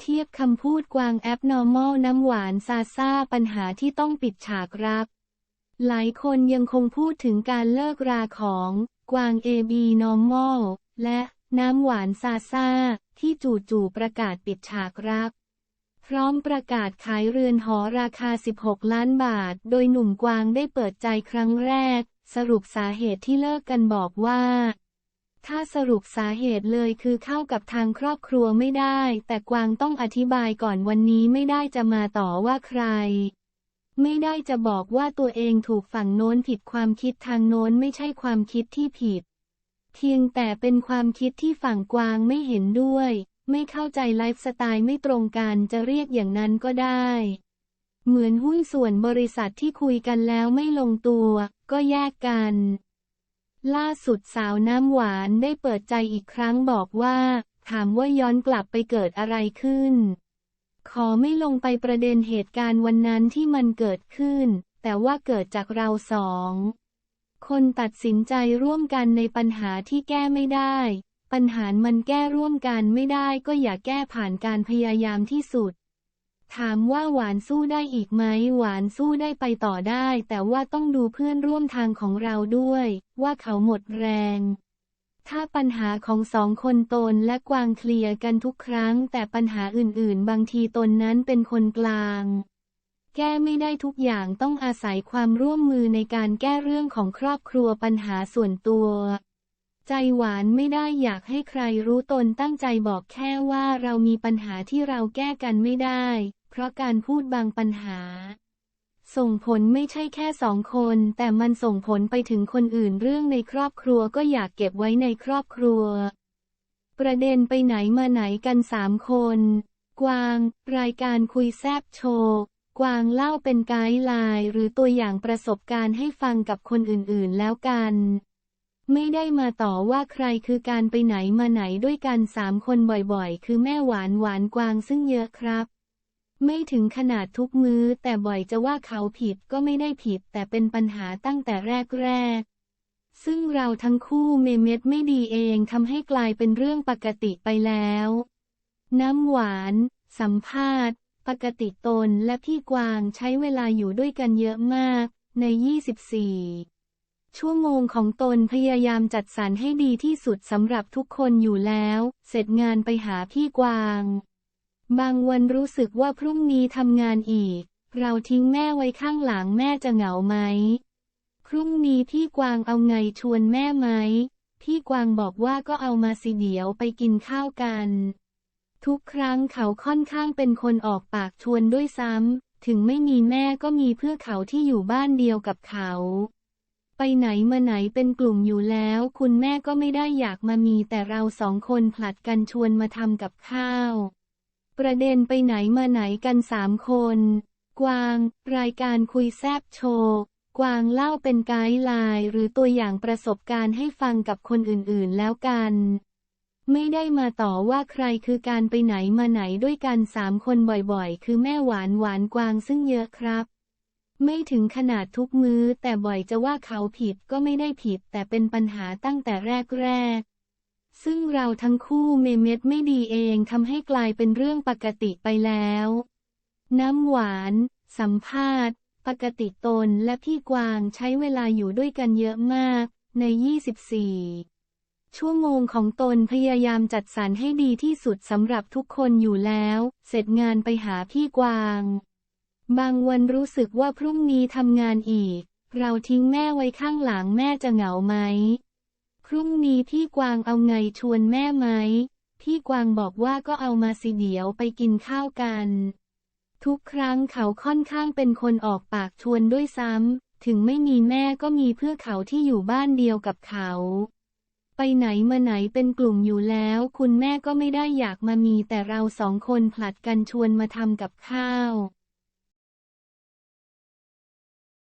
เทียบคำพูดกวางแอป normal น้ำหวานซาซาปัญหาที่ต้องปิดฉากรัก หลายคนยังคงพูดถึงการเลิกราของกวาง AB normal และน้ำหวานซาซาที่จู่ๆประกาศปิดฉากรัก พร้อมประกาศขายเรือนหอราคา 16 ล้านบาท โดยหนุ่มกวางได้เปิดใจครั้งแรก สรุปสาเหตุที่เลิกกันบอกว่า ถ้าสรุปสาเหตุเลยคือเข้ากับทางครอบครัวไม่ได้ แต่กวางต้องอธิบายก่อนวันนี้ไม่ได้จะมาต่อว่าใคร ไม่ได้จะบอกว่าตัวเองถูกฝั่งโน้นผิดความคิดทางโน้นไม่ใช่ความคิดที่ผิด เพียงแต่เป็นความคิดที่ฝั่งกวางไม่เห็นด้วย ไม่เข้าใจไลฟ์สไตล์ไม่ตรงกันจะเรียกอย่างนั้นก็ได้ เหมือนหุ้นส่วนบริษัทที่คุยกันแล้วไม่ลงตัว ก็แยกกัน ล่าสุดสาวน้ำหวานได้เปิดใจอีกครั้งบอกว่า ถามว่าย้อนกลับไปเกิดอะไรขึ้น ขอไม่ลงไปประเด็นเหตุการณ์วันนั้นที่มันเกิดขึ้น แต่ว่าเกิดจากเราสอง คนตัดสินใจร่วมกันในปัญหาที่แก้ไม่ได้ ปัญหามันแก้ร่วมกันไม่ได้ก็อย่าแก้ผ่านการพยายามที่สุด ถามว่าหวานสู้ได้อีกไหมหวานสู้ได้ไปต่อได้ แต่ว่าต้องดูเพื่อนร่วมทางของเราด้วย ว่าเขาหมดแรง ถ้าปัญหาของสองคนตนและกวางเคลียร์กันทุกครั้ง แต่ปัญหาอื่นๆ บางทีตนนั้นเป็นคนกลาง แก้ไม่ได้ทุกอย่างต้องอาศัยความร่วมมือในการแก้เรื่องของครอบครัวปัญหาส่วนตัว ใจหวานไม่ได้อยากให้ใครรู้ตนตั้งใจบอกแค่ว่าเรามีปัญหาที่เราแก้กันไม่ได้ ราะการพูดบางปัญหา ส่งผลไม่ใช่แค่สองคน แต่มันส่งผลไปถึงคนอื่นเรื่องในครอบครัวก็อยากเก็บไว้ในครอบครัว ประเด็นไปไหนมาไหนกันสามคน กวาง รายการคุยแซบโชว์กวางเล่าเป็นไกด์ไลน์หรือตัวอย่างประสบการณ์ให้ฟังกับคนอื่นๆแล้วกัน ไม่ได้มาต่อว่าใครคือการไปไหนมาไหนด้วยกันสามคนบ่อยๆ คือแม่หวานหวานกวางซึ่งเยอะครับ ไม่ถึงขนาดทุกมื้อ แต่บ่อยจะว่าเขาผิดก็ไม่ได้ผิด แต่เป็นปัญหาตั้งแต่แรกๆ ซึ่งเราทั้งคู่เมเม็ดไม่ดีเองทำให้กลายเป็นเรื่องปกติไปแล้ว น้ำหวาน สัมภาษณ์ ปกติตนและพี่กวางใช้เวลาอยู่ด้วยกันเยอะมากใน 24 ชั่วโมงของตนพยายามจัดสรรให้ดีที่สุดสำหรับทุกคนอยู่แล้ว เสร็จงานไปหาพี่กวาง บางวันรู้สึกว่าพรุ่งนี้ทำงานอีก เราทิ้งแม่ไว้ข้างหลังแม่จะเหงาไหม พรุ่งนี้พี่กวางเอาไงชวนแม่ไหม พี่กวางบอกว่าก็เอามาสิเดี๋ยวไปกินข้าวกัน ทุกครั้งเขาค่อนข้างเป็นคนออกปากชวนด้วยซ้ำ ถึงไม่มีแม่ก็มีเพื่อเขาที่อยู่บ้านเดียวกับเขา ไปไหนมาไหนเป็นกลุ่มอยู่แล้ว คุณแม่ก็ไม่ได้อยากมามีแต่เราสองคนผลัดกันชวนมาทำกับข้าว ประเด็นไปไหนมาไหนกันสามคน กวาง รายการคุยแซบโชว์ กวางเล่าเป็นไกด์ไลน์หรือตัวอย่างประสบการณ์ให้ฟังกับคนอื่นๆแล้วกัน ไม่ได้มาต่อว่าใครคือการไปไหนมาไหนด้วยกันสามคนบ่อยๆ คือแม่หวานหวานกวางซึ่งเยอะครับ ไม่ถึงขนาดทุกมื้อแต่บ่อยจะว่าเขาผิดก็ไม่ได้ผิดแต่เป็นปัญหาตั้งแต่แรกๆ ซึ่งเราทั้งคู่เมเม็ดไม่ดีเองทำให้กลายเป็นเรื่องปกติไปแล้ว น้ำหวาน สัมภาษณ์ ปกติตนและพี่กวางใช้เวลาอยู่ด้วยกันเยอะมากใน 24 ชั่วโมงของตนพยายามจัดสรรให้ดีที่สุดสำหรับทุกคนอยู่แล้ว เสร็จงานไปหาพี่กวาง บางวันรู้สึกว่าพรุ่งนี้ทำงานอีก เราทิ้งแม่ไว้ข้างหลังแม่จะเหงาไหม พรุ่งนี้พี่กวางเอาไงชวนแม่ไหม พี่กวางบอกว่าก็เอามาสิเดียวไปกินข้าวกัน ทุกครั้งเขาค่อนข้างเป็นคนออกปากชวนด้วยซ้ำ ถึงไม่มีแม่ก็มีเพื่อเขาที่อยู่บ้านเดียวกับเขา ไปไหนมาไหนเป็นกลุ่มอยู่แล้ว คุณแม่ก็ไม่ได้อยากมามีแต่เราสองคนผลัดกันชวนมาทำกับข้าว